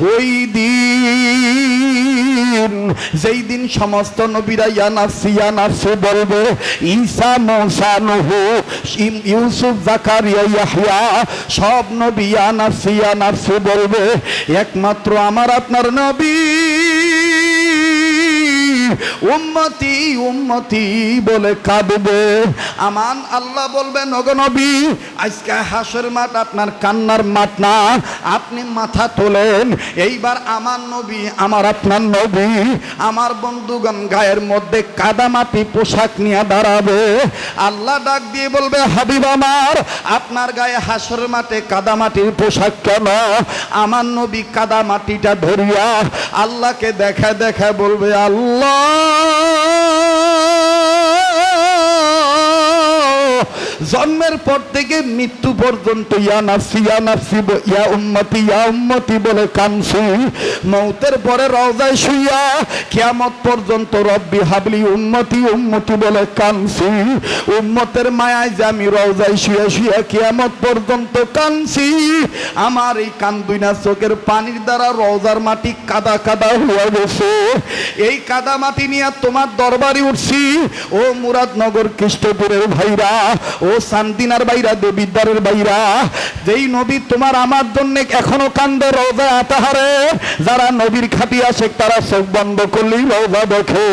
ওই দিন যেই দিন সমস্ত নবীরা ইয়ানাফসি ইয়ানাফসি বলবে, ঈসা, মুসা, নহু ইউসুফ, জাকারিয়া, ইয়াহইয়া, সব নবী ইয়ানাফসি ইয়ানাফসি বলবে, একমাত্র আমার আপনার নবী। উম্মতি উম্মতি বলে কাঁদবে। আমান আল্লাহ আজকে হাসের মাঠ আপনার কান্নার মাঠ না। আপনি মাথা তোলেন। এইবার আমার নবী, আমার আপনার নবী, আমার বন্ধুগণ গায়ের মধ্যে কাদামাটি পোশাক নিয়ে দাঁড়াবে। আল্লাহ ডাক দিয়ে বলবে, হাবিব আমার, আপনার গায়ে হাসর মাঠে কাদামাটির পোশাক কেন? আমার নবী কাদামাটিটা ধরিয়া আল্লাহকে দেখা দেখা বলবে, আল্লাহ Oh. জন্মের পর থেকে মৃত্যু পর্যন্ত ইয়া নাফসি ইয়া নাফসি ইয়া উম্মতি ইয়া উম্মতি বলে কানছি মৌতের পরে রওজায় শুইয়া কিয়ামত পর্যন্ত রব্বি হাবলি উম্মতি উম্মতি বলে কানছি উম্মতের মায়ায় যে আমি রওজায় শুয়ে শুয়ে কিয়ামত পর্যন্ত কানছি আমার এই কান্দুই না চোখের পানির দ্বারা রওজার মাটি কাদা কাদা হয়ে গেছে। এই কাদা মাটি নিয়ে তোমার দরবারে উঠছি। ও মুরাদনগর কৃষ্ণপুরের ভাইরা, ও শান্তিনার বাইরা, দেবিদ্বারের বাইরা। যেই নবী তোমার আমার জন্য এখনও কান্দে, রোজা আতাহারে। যারা নবীর খাতি আসে তারা চোখ বন্ধ করলেই রোজা দেখে।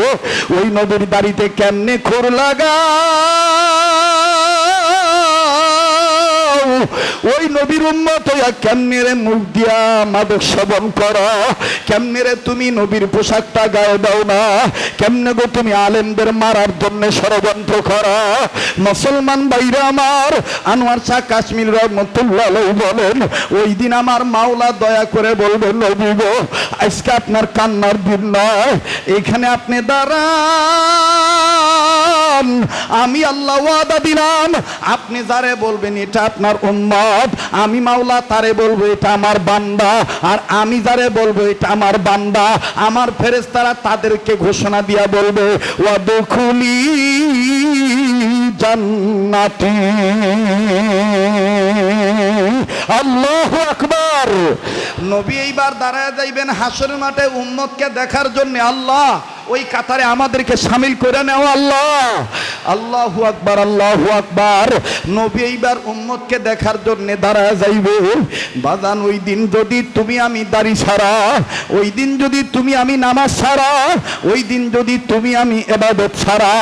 ওই নবীর বাড়িতে কেমনে খোর লাগা ওই নবীর উম্মত হইয়া কেমনে রে মুখ দিয়া মাদক সেবন করো? কেমনে রে তুমি নবীর পোশাকটা গায়ে দাও না? কেমনে গো তুমি আলেমদের মারার জন্য ষড়যন্ত্র করো? মুসলমান বাইরে আমার, আনোয়ার শাহ কাশ্মীর রহমতুল্লাহ বলেন, ওই দিন আমার মাওলা দয়া করে বলবেন, নবী গো, আজকে আপনার কান্নার দিন নয়। এখানে আপনি দাঁড়ান আমি আল্লাহ ওয়াদা দিলাম। আপনি যারে বলবেন, এটা আপনার উম্মত। আমি মাওলা তারে বলব, এটা আমার বান্দা। আর আমি যারে বলব, এটা আমার বান্দা। আমার ফেরেশতারা তাদেরকে ঘোষণা দিয়া বলবে, ওয়াদখুলি জান্নাতি। আল্লাহু আকবার। নবী এইবার দাঁড়ায় যাইবেন হাসরের মাঠে উম্মতকে দেখার জন্য। আল্লাহ, ওই কাতারে আমাদেরকে সামিল করে নেও আল্লাহ। আল্লাহু আকবার আল্লাহু আকবার। নবী এইবার উম্মতকে দেখার জন্য দাঁড়ায় যাইবে। বাজান, ওই দিন যদি তুমি আমি দাড়ি ছাড়া ওই দিন যদি তুমি আমি নামাজ ছাড়া ওই দিন যদি তুমি আমি এবাদত ছাড়া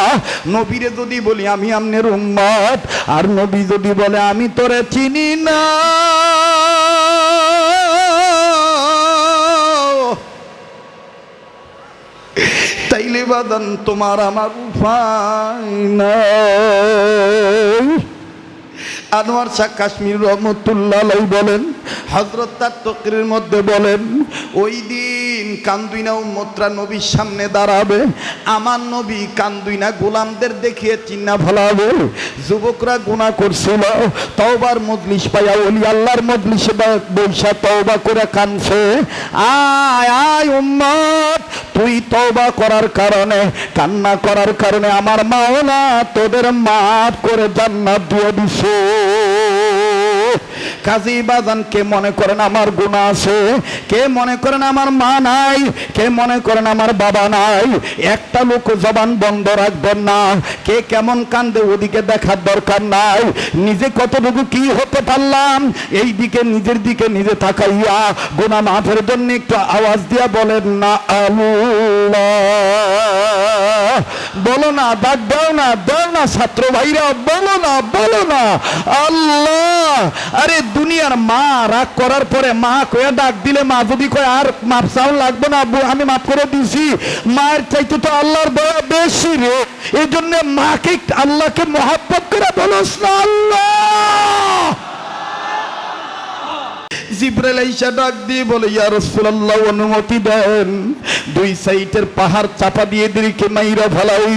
নবীরে যদি বলি, আমি আমনের উম্মত। আর নবী যদি বলে, আমি তোরে চিনি না। বাদান তোমার আমার উপায় নাই। আনোয়ার শাহ কাশ্মীর রহমতুল্লাহ বলেন হজরত তার তকরির মধ্যে বলেন, ওই দিন কান্দুইনা উম্মতরা নবীর সামনে দাঁড়াবে। আমার নবী কান্দুইনা গোলামদের দেখিয়ে চিন্না ফলাবে। যুবকরা গুণা করছিল তওবার মজলিস পাইয়া ওলি আল্লাহর মজলিসে বৈশা তওবা করে কানছে আয় আয় উম্মত, তুই তওবা করার কারণে, কান্না করার কারণে আমার মাওলা তোদের মাফ করে জান্নাত দিয়ে দিছে। কাজী বাজান কে মনে করেন আমার গুণা আছে? কে মনে করেন আমার মা নাই? কে মনে করেন আমার বাবা নাই? একটা লোক জবান বন্ধ রাখবেন না। কে কেমন কান্দে ওদিকে দেখার দরকার নাই। নিজে কতটুকু কি হতে পারলাম? এই দিকে, নিজের দিকে নিজে থাকাইয়া গুণা মাফের জন্য একটু আওয়াজ দিয়া বলেন, না বলো না, ডাক দাও না দাও না, ছাত্র ভাইরা, বলো না বলো না। আল্লাহ! আরে দুনিয়ার মা রাগ করার পরে মা কয়ে ডাক দিলে মা, যদি কয় আর মাপ চাও লাগবে না আমি মাফ করে দিছি। মায়ের চাইতে তো আল্লাহর দয়া বেশি রে। এই জন্য মাকে আল্লাহকে মহাব্বত করে বলস না আল্লাহ। জিব্রাইল আইসা ডাক দিয়ে বলে, ইয়া রাসূলুল্লাহ, অনুমতি দেন। দুই সাইডের পাহাড় চাপা দিয়ে দিকে মাইরা ফেলাই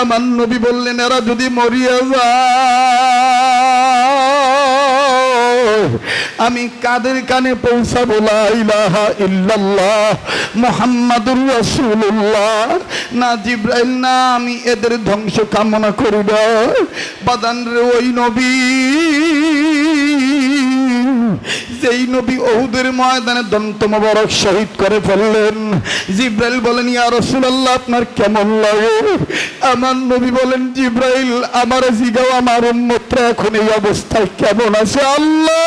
আমার নবী বললেন, এরা যদি মরিয়া যায় আমি কাদের কানে পৌঁছাবো? মোহাম্মদুর রাসূলুল্লাহ। না জিব্রাইল, না আমি এদের ধ্বংস কামনা করিব বাদান রে ওই নবী। যেই নবী ওহুদের ময়দানে দন্ত মোবারক শহীদ করে ফেললেন। জিব্রাইল বলেন, ইয়া রাসূলুল্লাহ, আপনার কেমন লাগে? আমার নবী বলেন, জিব্রাইল, আমার জিগাও, আমার উম্মতরা এখন এই অবস্থায় কেমন আছে? আল্লাহ!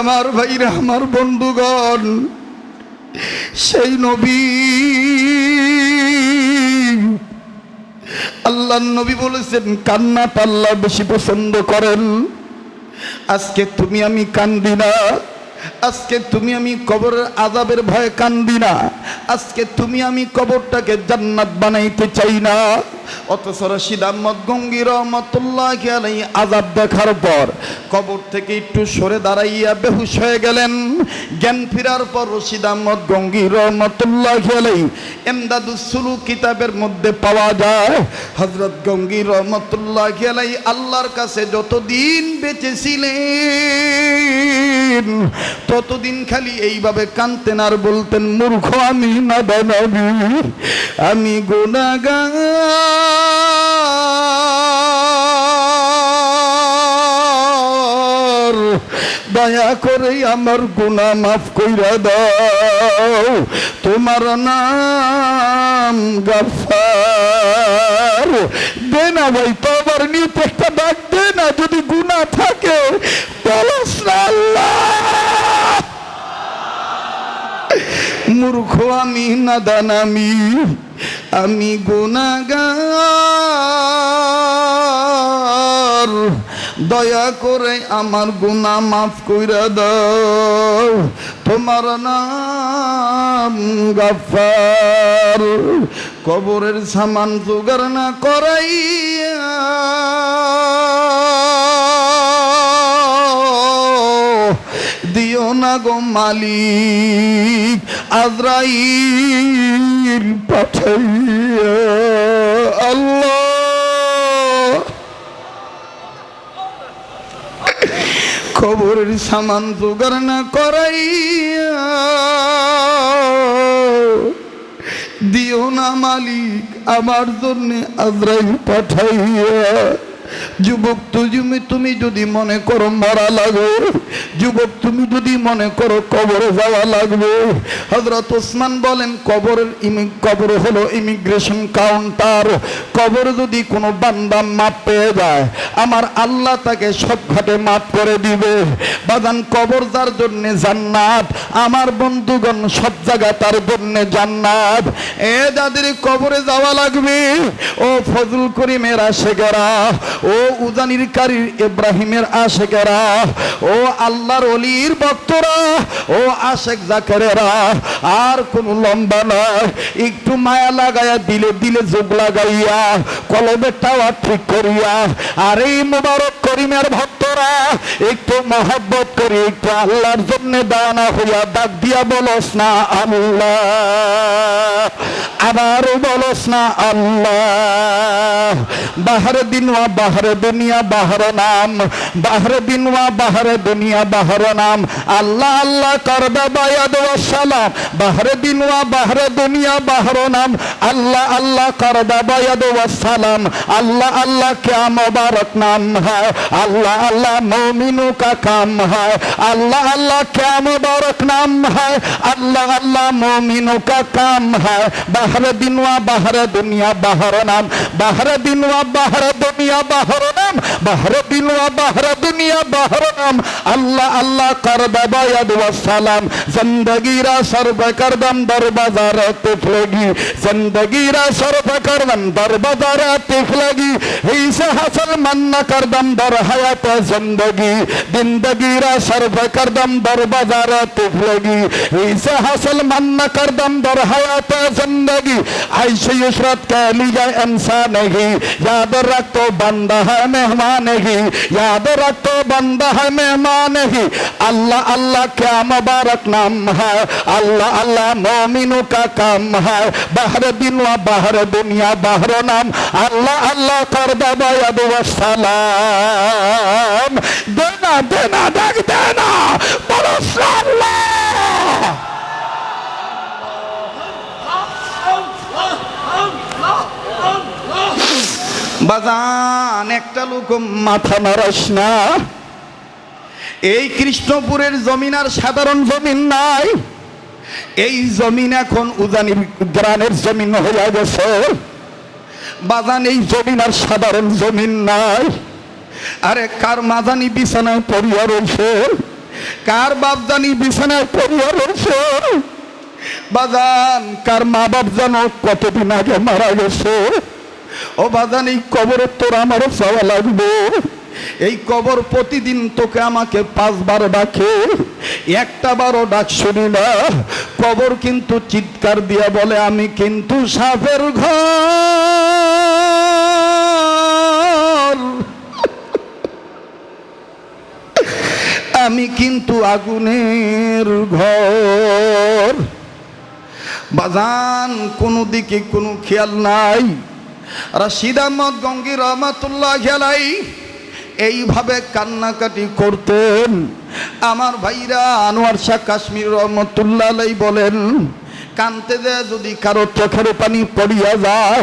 আমার ভাইরা, আমার বন্ধুগণ, সেই নবী আল্লাহ নবী বলেছেন কান্না পাল্লা বেশি পছন্দ করেন। আজকে তুমি আমি কান্দি না। আজকে তুমি আমি কবরের আজাবের ভয়ে কান্দি না। আজকে তুমি আমি কবরটাকে জান্নাত বানাইতে চাই না। অথচ রশিদ আহমদ গঙ্গি রহমতুল্লাহ আলাই আজাব দেখার পর কবর থেকে একটু সরে দাঁড়াইয়া বেহুশ হয়ে গেলেন। জ্ঞান ফিরার পর রশিদ আহমদ গঙ্গি রহমতুল্লাহ আলাই এমদাদুসুলু কিতাবের মধ্যে পাওয়া যায় হজরত গঙ্গি রহমতুল্লাহ আলাই আল্লাহর কাছে যতদিন বেঁচেছিলেন ততদিন খালি এইভাবে কানতেন আর বলতেন মূর্খ আমি না আমি গুণাগার। দয়া করে আমার গুণা মাফ কইরা দাও। তোমার নাম গাফার দে না ভাই তোমার নিয়ে একটা ডাক দে না, যদি গুণা থাকে মূর্খ আমি, নাদান আমি আমি গুণাগার দয়া করে আমার গুণা মাফ কইরা দাও। তোমার নাম গাফার কবরের সামান জোগাড় না করাইয়া দিও না গো মালিক, আজরাইল পাঠাইয়া আল্লাহ। খবরের সামান জোগাড় না করাইয়া দিও না মালিক আমার জন্যে আজরাইল পাঠাইয়া। যুবক, তুমি তুমি যদি মনে করো মরা লাগবে, যুবক, তুমি যদি মনে করো কবরে যাওয়া লাগবে। হজরত ওসমান বলেন, কবরের ইমি, কবর হলো ইমিগ্রেশন কাউন্টার কবর যদি কোনো বান্দা মাপ পেয়ে যায়, আমার আল্লাহ তাকে সব ঘাটে মাপ করে দিবে। বাদান কবর যার জন্যে জান্নাত, আমার বন্ধুগণ সব জায়গা তার জন্যে জান্নাত। এ যাদের কবরে যাওয়া লাগবে, ও ফজল করিমের আশেকেরা ও উজানির কারীর ইব্রাহিমের আশেকেরা, ও আল্লাহর অলির ভক্তরা, ও আশেক জাকেরেরা, আর কোন লম্বা নয়, একটু মায়া লাগাইয়া দিলে দিলে যোগ লাগাইয়া কলমের টাওয়ার ঠিক করিয়া, আর এই মুবারক করিমের ভক্তরা, একটু মহব্বত করি, একটু আল্লাহর জন্য দানা হইয়া ডাক দিয়া বলস না আল্লাহ। আবারও বলস না আল্লাহ। বাহারে দিনওয়া বাহারে দুনিয়া, বাহার নাম। বাহারে দিনওয়া বাহারে দুনিয়া, বাহার নাম। আল্লাহ আল্লাহ, করবে, বায়াদ সালাম। বাহারে দিনওয়া বাহারে দুনিয়া, বাহার নাম। আল্লাহ আল্লাহ, করবে, বায়াদ সালাম। আল্লাহ আল্লাহ কে মোবারক নাম। হ্যাঁ अल्लाह अल्लाह मोमिनों का काम है अल्लाह अल्लाह क्या मुबारक नाम है अल्लाह अल्लाह मोमिनों का काम है बाहर दिनवा बाहर दुनिया बाहर नाम बाहर दिनवा बाहर दुनिया बाहर नाम बाहर दिनवा बाहर दुनिया बाहर नाम अल्लाह अल्लाह कर दबायद सलाम जिंदगी रा सर्व कर दम दर बाजार तिफलगी जिंदगी रा सर्व कर दम दर बाजार तिफलगी ऐसे हासिल मन न कर दम दर हयात जिंदगी जिंदगी रा सर्व कर दम दर बाजार तिफलगी ऐसे हासिल मन न कर दम दर हयात जिंदगी ऐसे युसरत के लिए इंसान ही याद रख तो बंदा है मेहमान ही याद रख तो बंदा है मेहमान ही अल्लाह अल्लाह क्या मुबारक नाम है अल्लाह अल्लाह मोमिनों का काम है बाहर दिन व बाहर दुनिया बाहर नाम अल्लाह अल्लाह कर दबायद सलाम সালাম দেনা দেনা দেখ দেনা। বলো বাজান একটা লোক মাথা মারাস না। এই কৃষ্ণপুরের জমিন আর সাধারণ জমিন নাই। এই জমিন এখন উজানি গ্রানের জমিন হয়ে গেছে। বাজান এই জমিন আর সাধারণ জমিন নাই। আরে কার মাদানি বিছানায় পড়িয়া রয়েছে কার বাপদানি বিছানায় পড়িয়া রয়েছে বাজান, কার মা বাপ জানো কতদিন আগে মারা গেছে? ও বাজান, এই কবরের তোর আমারও চাওয়া লাগবে। এই কবর প্রতিদিন তোকে আমাকে পাঁচবার ডাকে। একটা বারও ডাক শুনি না। কবর কিন্তু চিৎকার দিয়া বলে, আমি কিন্তু সাপের ঘর। আমি কিন্তু আগুনের ঘর। বাজান, কোনো দিকে কোনো খেয়াল নাই। রাশিদ আহমদ গঙ্গি রহমাতুল্লাহ খেলাই এইভাবে কান্নাকাটি করতেন। আমার ভাইরা আনোয়ার শাহ কাশ্মীর রহমতুল্লাহ বলেন, কানতে দেয় যদি কারও চোখের পানি পড়িয়া যায়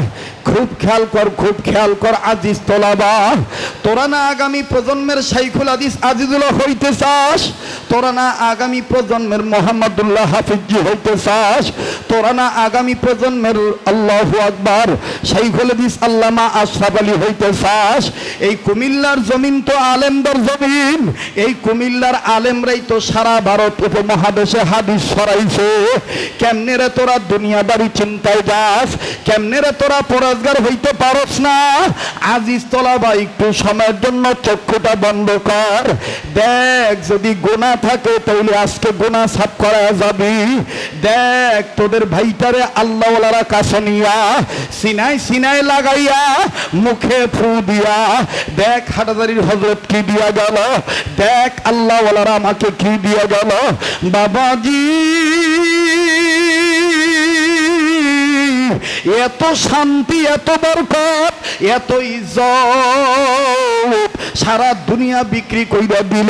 খুব খেয়াল কর, খুব খেয়াল কর আজিজ তোলাবা তোরা না আগামী প্রজন্মের সাইখুল আদিস আজিজুল হইতে চাস? তোরা না আগামী প্রজন্মের মোহাম্মদুল্লাহ হাফিজি হইতে চাস, তোরা না আগামী প্রজন্মের আল্লাহ আকবার সাইফুল আদিস আল্লামা আশরাফ আলী হইতে চাস। এই কুমিল্লার জমিন তো আলেমদের জমিন, এই কুমিল্লার আলেমরাই তো সারা ভারত উপমহাদেশে হাদিস সরাইছে কেমনে রে তোরা দুনিয়াদারি চিন্তায় যাস, কেমনে রে তোরা পরাজগার হইতে পারস না? আজিজ তোলা বা একটু সময়ের জন্য চক্ষুটা বন্ধ কর। দেখ যদি গোনা থাকে তাহলে আজকে গোনা সাফ করা যাবি। দেখ, তোদের ভাইটারে আল্লাহওয়ালারা কাছে সিনাই সিনাই লাগাইয়া মুখে ফু দিয়া, দেখ হাটাদারির হজরত কি দিয়া গেল, দেখ আল্লাহওয়ালারা আমাকে কি দিয়া গেল। বাবাজি, এত শান্তি, এত বরকত, এত ইজ্জত। সারা দুনিয়া বিক্রি কইরা দিল,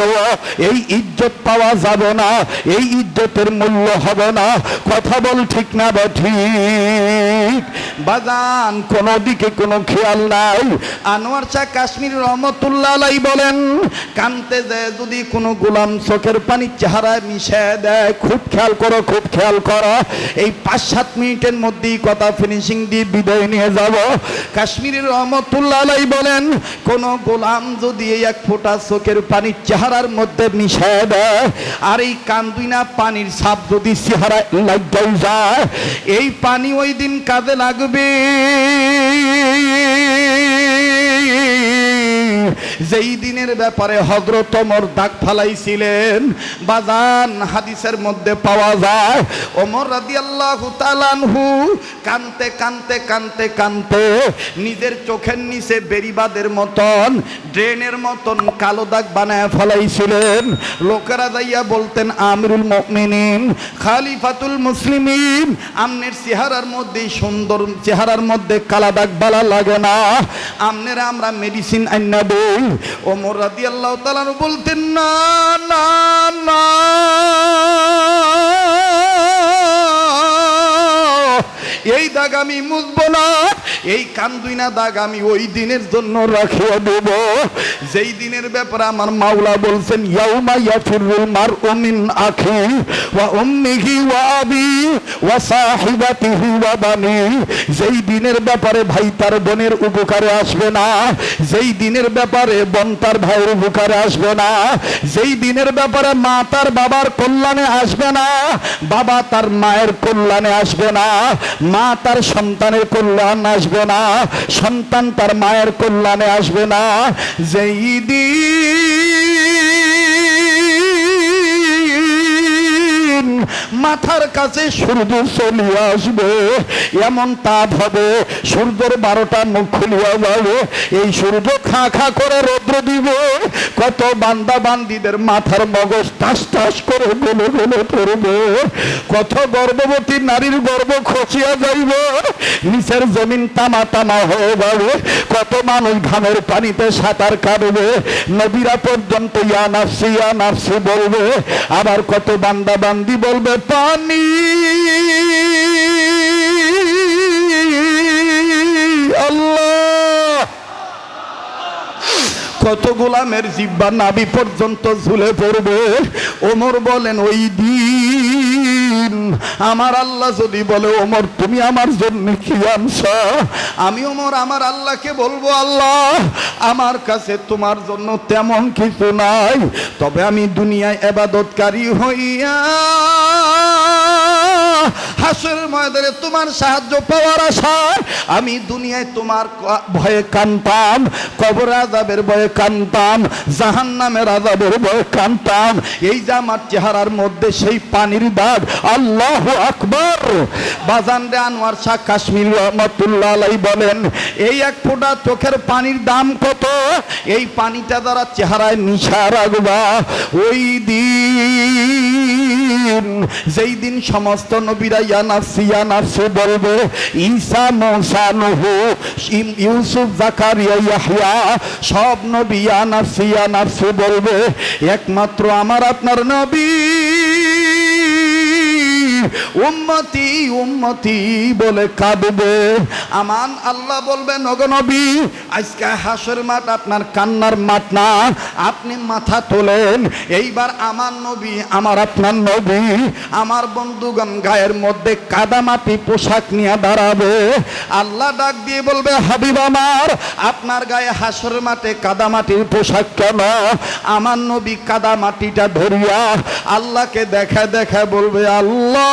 এই ইজ্জত পাওয়া যাবে না, এই ইজ্জতের মূল্য হবে না। কথা বল ঠিক না বা ঠিক? বাজান, কোনো দিকে কোনো খেয়াল নাই। আনোয়ার শাহ কাশ্মীর রহমতুল্লাহ বলেন, কানতে যায় যদি কোনো গোলাম চোখের পানি চেহারায় মিশে দেয়, খুব খেয়াল করো, খুব খেয়াল করো। এই পাঁচ সাত মিনিটের মধ্যেই কথা ফিনিশিং দিয়ে বিদায় নিয়ে যাব। কাশ্মীরের রহমতুল্লাহ বলেন, কোন গোলাম দিয়ে এক ফোঁটা চোখের পানি চেহারার মধ্যে মিশায় দেয় আর এই কান্দুইনা পানির সাপ যদি চেহারা লাগাই যায়, এই পানি ওই দিন কাজে লাগবে। যেই দিনের ব্যাপারে হজরত ওমর দাগ ফালাইছিলেন, বাজান হাদিসের মধ্যে পাওয়া যায়, ওমর রাদি আল্লাহ তালানহু কানতে কানতে কানতে কানতে নিজের চোখের নিচে বেরিবাদের মতন, ড্রেনের মতন কালো দাগ বানায় ফলাইছিলেন। লোকেরা যাইয়া বলতেন, আমিরুল মুমিনিন, খালিফাতুল মুসলিমিন। আমনের চেহারার মধ্যে সুন্দর চেহারার মধ্যে কালা দাগ বালা লাগে না। আমনের আমরা মেডিসিন আইনা দেই ওমর রাদি আল্লাহ তালান বলতেন না না না। এই দাগ আমি মুজবো না। এই কান্দুইনা দাগ আমি ওই দিনের জন্য রাখিয়া দেব। যেই দিনের ব্যাপারে আমার মাওলা বলছেন, ইয়াউমা ইয়াফিরুল মারউ মিন আখি ওয়া উম্মিহি ওয়া আবি ওয়া সাহিবাতিহি ওয়া বানি। যেই দিনের ব্যাপারে ভাই তার বোনের উপকারে আসবে না, যেই দিনের ব্যাপারে বোন তার ভাইয়ের উপকারে আসবে না, যেই দিনের ব্যাপারে মা তার বাবার কল্যাণে আসবে না, বাবা তার মায়ের কল্যাণে আসবে না, মা তার সন্তানের কল্যাণ আসবে না সন্তান তার মায়ের কল্যাণে আসবে না। যেই দিন মাথার কাছে সূর্য চলিয়ে আসবে। এমন তাপ হবে, সূর্যের বারোটা মুখ খুলিয়া যাবে। এই সূর্য খা খা করে রৌদ্র দিবে। কত বান্দা বান্দিদের মাথার মগজ টাস টাস করে গলে গলে পড়বে। কত গর্ভবতী নারীর গর্ভ খসিয়া যাইবে। নিচের জমিন তামা তামা হয়ে যাবে। কত মানুষ ঘামের পানিতে সাঁতার কাটবে। নদীরা পর্যন্ত ইয়া নাফসি ইয়া নাফসি বলবে। আবার কত বান্দা বান্দি বলবে পানি। আল্লাহ। কত গোলামের জিব্বা নাবি পর্যন্ত ঝুলে পড়বে। ওমর বলেন ওই দিন আমার আল্লাহ যদি বলে, ওমর, তুমি আমার জন্য কি আনছ? আমি, ওমর, আমার আল্লাহকে বলব, আল্লাহ, আমার কাছে তোমার জন্য তেমন কিছু নাই। তবে আমি দুনিয়ায় এবাদতকারী হইয়া হাসের ময়দানে তোমার সাহায্য পাওয়ার আশায় আমি দুনিয়ায় তোমার ভয়ে কানতাম কবর আজাবের ভয়ে কানতাম জাহান নামের আজাবের ভয়ে কানতাম এই যে আমার চেহারার মধ্যে সেই পানির দাগ, আল্লাহ আকবর। বাজান রে আনোয়ার শাহ কাশ্মীর রহমতুল্লাহ আলাই বলেন, এই এক ফোঁটা চোখের পানির দাম কত? এই পানিটা দ্বারা চেহারায় নিশা রাখবা ওই দিন যেই দিন সমস্ত নবীরা ইয়া নাফসি ইয়া নাফসি বলবে, ঈসা, মুসা, নূহ ইউসুফ, জাকারিয়া, ইয়াহইয়া, সব নবী ইয়া নাফসি ইয়া নাফসি বলবে, একমাত্র আমার আপনার নবী। উম্মতি উম্মতি বলে কাঁদবে। আমান আল্লাহ বলবে নগনবী আজকে হাসের মাঠ আপনার কান্নার মাঠ না। আপনি মাথা তোলেন। এইবার আমার নবী, আমার আপনার নবী, আমার বন্ধুগণ গায়ের মধ্যে কাদামাটি পোশাক নিয়ে দাঁড়াবে। আল্লাহ ডাক দিয়ে বলবে, হাবিব আমার, আপনার গায়ে হাসর মাঠে কাদামাটির পোশাক কেন? আমার নবী কাদামাটিটা ধরিয়া আল্লাহকে দেখা দেখা বলবে, আল্লাহ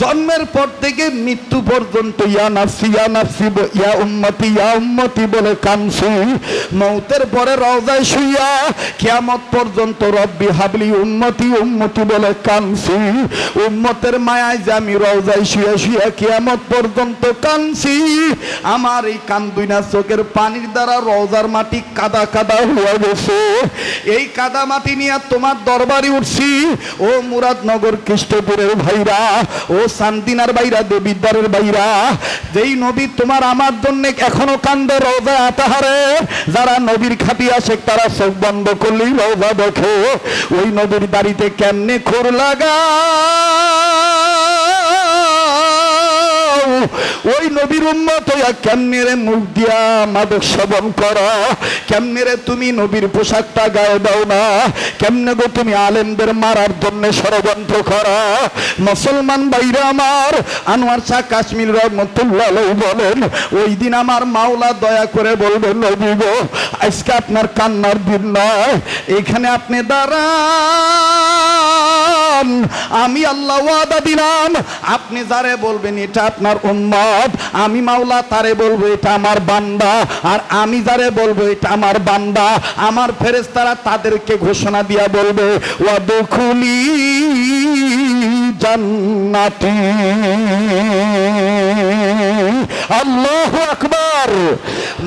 জন্মের পর থেকে মৃত্যু পর্যন্ত ইয়া নাফসি ইয়া নাফসি ইয়া উম্মতি ইয়া উম্মতি বলে কানছি মৌতের পরে রওজায় শুইয়া কিয়ামত পর্যন্ত রব্বি হাবলি উম্মতি উম্মতি বলে কানছি উম্মতের মায়ায় যে আমি রওজায় শুয়ে শুয়ে কিয়ামত পর্যন্ত কানছি আমার এই কান দুই না চোখের পানির দ্বারা রওজার মাটি কাদা কাদা হয়ে গেছে। এই কাদা মাটি নিয়ে তোমার দরবারে উঠছি। ও মুরাদনগর কৃষ্ণপুরের ভাইরা, ও শান্তিনার বাইরা, দেবিদ্বারের বাইরা। যেই নবী তোমার আমার জন্য এখনও কান্দে রোজা তাহারে যারা নবীর খাতি আসে তারা চোখ বন্ধ করলেই রোজা দেখে। ওই নবীর বাড়িতে কেমনে খোর লাগা ওই নবীর উম্মত হইয়া কেমনে রে মুখ দিয়া মাদক সেবন করো? কেমনে রে তুমি নবীর পোশাকটা গায়ে দাও না? কেমনে গো তুমি আলেমদের মারার জন্য ষড়যন্ত্র করো? মুসলমান বাইরে আমার, আনোয়ার শাহ কাশ্মীর রহমতুল্লাহ বলেন, ওই দিন আমার মাওলা দয়া করে বলবেন, নবী গো, আজকে আপনার কান্নার দিন নয়, এখানে আপনি দাঁড়ান আমি আল্লাহ ওয়াদা দিলাম। আপনি যারে বলবেন, এটা আপনার উম্মত। আমি মাওলা তারে বলব, এটা আমার বান্দা। আর আমি যারে বলব, এটা আমার বান্দা। আমার ফেরেশতারা তাদেরকে ঘোষণা দিয়া বলবে, ওয়াদখুলি জান্নাতি। আল্লাহ আকবার।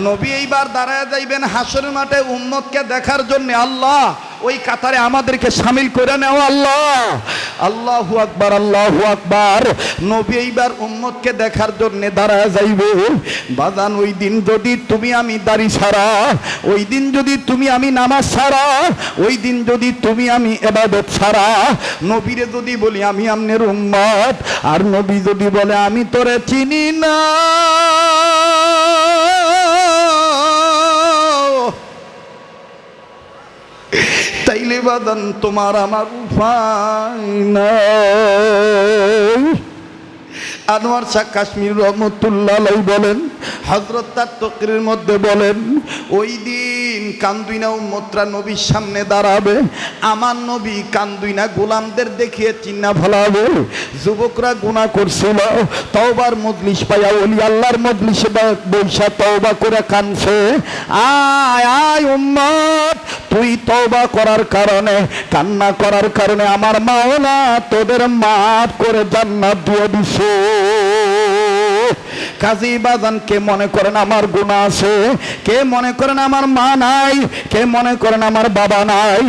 নবী এইবার দাঁড়ায় যাইবেন হাসর মাঠে উম্মতকে দেখার জন্য। আল্লাহ, ওই কাতারে আমাদেরকে সামিল করে নেও আল্লাহ। আল্লাহু আকবার আল্লাহু আকবার। নবী এইবার উম্মতকে দেখার জন্য দাঁড়ায় যাইবে। বাজান, ওই দিন যদি তুমি আমি দাড়ি ছাড়া, ওই দিন যদি তুমি আমি নামাজ ছাড়া, ওই দিন যদি তুমি আমি এবাদত ছাড়া, নবীরে যদি বলি আমি আমনের উম্মত, আর নবী যদি বলে আমি তোরে চিনি না। বাদান তোমার আমার উপায় আনোয়ার শাহ কাশ্মীর রহমতুল্লাহ বলেন হজরত তার তকরির মধ্যে বলেন, ওই দিন কান্দুইনা উম্মতরা নবীর সামনে দাঁড়াবে। আমার নবী কান্দুইনা গোলামদের দেখিয়ে চিন্না ফলাবে। যুবকরা গুণা করছিল। তওবার মজলিস পাইয়া ওলি আল্লাহর মজলিসে বা- বৈশা তওবা করে কানছে আয় আয় উম্মত তুই তওবা করার কারণে, কান্না করার কারণে আমার মাওলা তোদের মাফ করে জান্নাত দিয়ে দিছে। কাজী বাজান কে মনে করেন আমার গুণা আছে? কে মনে করেন আমার মা নাই? কে মনে করেন আমার বাবা নাই?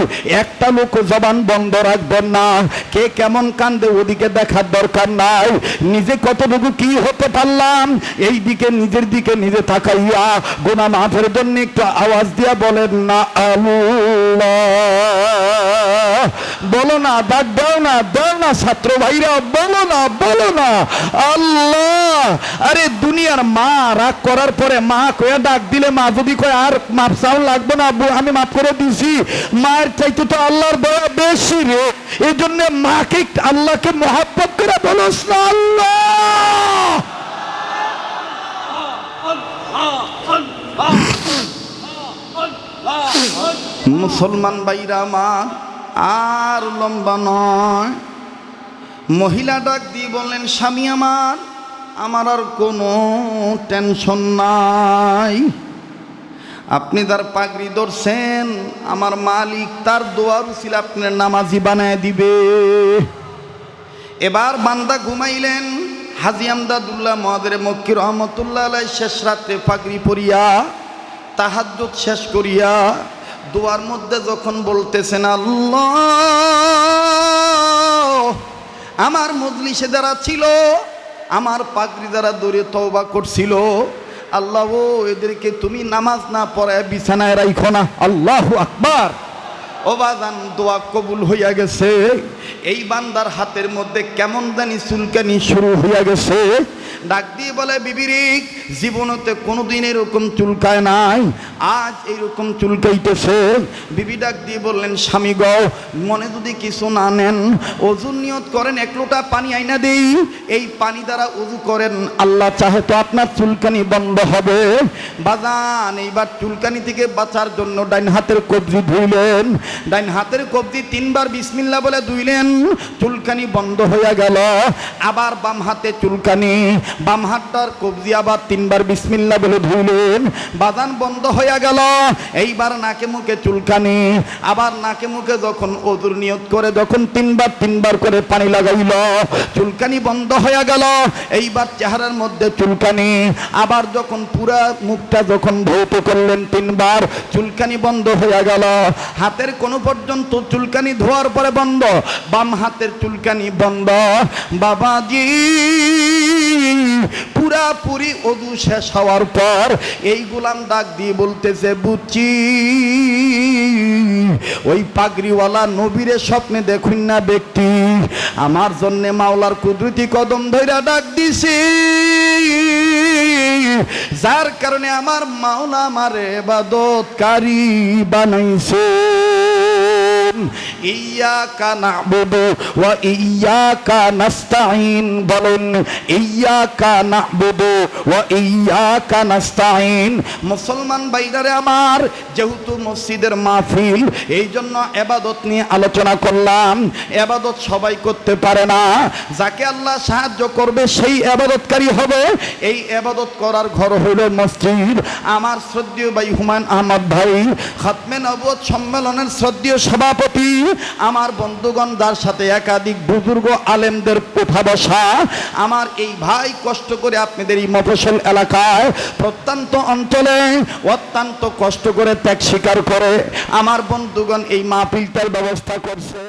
একটা লোক জবান বন্ধ রাখবেন না। কে কেমন কান্দে ওদিকে দেখার দরকার নাই। নিজে কতটুকু কি হতে পারলাম? এই দিকে, নিজের দিকে নিজে থাকাইয়া গুণা মাফের জন্য একটু আওয়াজ দিয়া বলেন, না বলো না ডাক দাও না দাও না, ছাত্র ভাইরা, বলো না বলো না। আল্লাহ আরে দুনিয়ার মা রাগ করার পরে মা কয়ে ডাক দিলে মা যদি কয় আর মাপ চাও লাগবে না আব্বু, আমি মাফ করে দিছি। মায়ের চাইতে তো আল্লাহর দয়া বেশি রে। এই জন্য মাকে আল্লাহকে মহাব্বত করে বলোস না আল্লাহ। মুসলমান বাইরা আমার আর লম্বা নয়। মহিলা ডাক দিয়ে বললেন স্বামী আমার আমার আর কোনো টেনশন নাই। আপনি তার পাগড়ি ধরছেন, আমার মালিক তার দোয়ার ছিল আপনার নামাজি বানায় দিবে। এবার বান্দা ঘুমাইলেন, হাজি আমদাদুল্লাহ মহাদের মক্কি রহমতুল্লাহ আলাই শেষ রাত্রে পাগড়ি পরিয়া, তাহাজ্জুদ শেষ করিয়া, দোয়ার মধ্যে যখন বলতেছেন, আল্লাহ, আমার মজলিসে যারা ছিল আমার পাগড়ি দ্বারা দৌড়ে তওবা করছিল, আল্লাহ এদেরকে তুমি নামাজ না পড়ায় বিছানায় রাইখো না। আল্লাহ আকবার। ওবাদান দোয়া কবুল হইয়া গেছে। এই বান্দার হাতের মধ্যে কেমন জানি চুলকানি শুরু হইয়া গেছে। ডাক দিয়ে বলে বিবিরিক জীবনতে কোনোদিন এরকম চুলকায় নাই। আজ এইরকম চুলকাইতেছে। বিবি ডাক দিয়ে বললেন, স্বামী গ, মনে যদি কিছু না নেন অজুর নিয়ত করেন, এক লোটা পানি আইনা দেই। এই পানি দ্বারা উজু করেন, আল্লাহ চাহে তো আপনার চুলকানি বন্ধ হবে। বাজান, এইবার চুলকানি থেকে বাঁচার জন্য ডাইন হাতের কবজি ধুইলেন। ডাইন হাতের কবজি তিনবার বিসমিল্লা বলে ধুইলেন, চুলকানি বন্ধ হইয়া গেল। আবার বাম হাতে চুলকানি, বাম হাতটার কবজি আবার তিনবার বিসমিল্লা বলে ধুইলেন। বাজান বন্ধ হইয়া গেল, এইবার নাকে মুখে চুলকানি। আবার নাকে মুখে যখন অদুর নিয়ত করে, যখন তিনবার তিনবার করে পানি লাগাইল, চুলকানি বন্ধ হইয়া গেল, এইবার চেহারার মধ্যে চুলকানি। আবার যখন পুরা মুখটা যখন ধৌত করলেন তিনবার, চুলকানি বন্ধ হইয়া গেল। হাতের কোনো পর্যন্ত চুলকানি ধোয়ার পরে বন্ধ, বাম হাতের চুলকানি বন্ধ। বাবাজি, পুরাপুরি অদু শেষ হওয়ার পর এই গোলাম ডাক দিয়ে বলতেছে বুচি ওই পাগড়িওয়ালা নবীরে স্বপ্নে দেখুন না ব্যক্তি। আমার জন্য মাওলার কুদরতি কদম ধৈরা ডাক দিছি। যার কারণে আমার মাওলা আমার এবাদতকারী বানাইছে। ইয়াকা নাবুদু ওয়া ইয়াকা নাস্তাইন বলুন, ইয়াকা নাবুদু ওয়া ইয়াকা নাস্তাইন মুসলমান ভাইরারে আমার, যেহেতু মসজিদের মাহফিল এই জন্য এবাদত নিয়ে আলোচনা করলাম। এবাদত সবাই করতে পারে না। যাকে আল্লাহ সাহায্য করবে, সেই এবাদতকারী হবে। এই এবাদত করার ঘর হইল মসজিদ। আমার শ্রদ্ধেয় ভাই হুমায়ুন আহমদ ভাই, খাতমে নবুয়ত সম্মেলনের শ্রদ্ধেয় সভাপতি। আমার বন্ধুগণ যার সাথে একাধিক বুজুর্গ আলেমদের কোথা বসা, আমার এই ভাই কষ্ট করে আপনাদের এই মফসল এলাকায় প্রত্যন্ত অঞ্চলে অত্যন্ত কষ্ট করে ত্যাগ স্বীকার করে, আমার বন্ধুগণ এই মাহফিলটার ব্যবস্থা করছে.